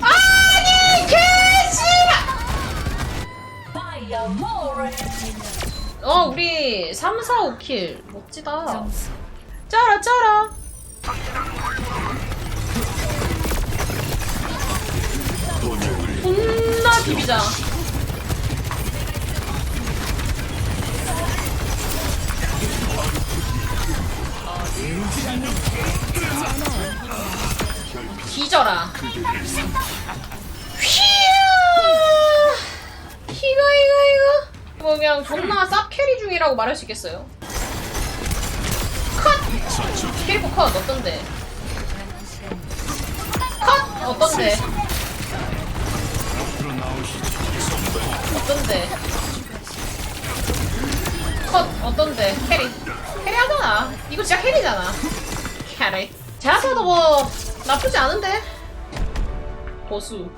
아니 개씨발 어 우리 3, 4, 5킬 멋지다. 쩔어 쩔어 존나 비비자 뒤져라 이거 이거 이거 뭐 그냥 존나 쌉 캐리 중이라고 말할 수 있겠어요 컷! 캐리코 컷 어떤데? 컷! 어떤데? 어떤데? 컷! 어떤데? 캐리 캐리 진짜 캐리잖아. 캐리 제아사도 뭐 나쁘지 않은데? 보수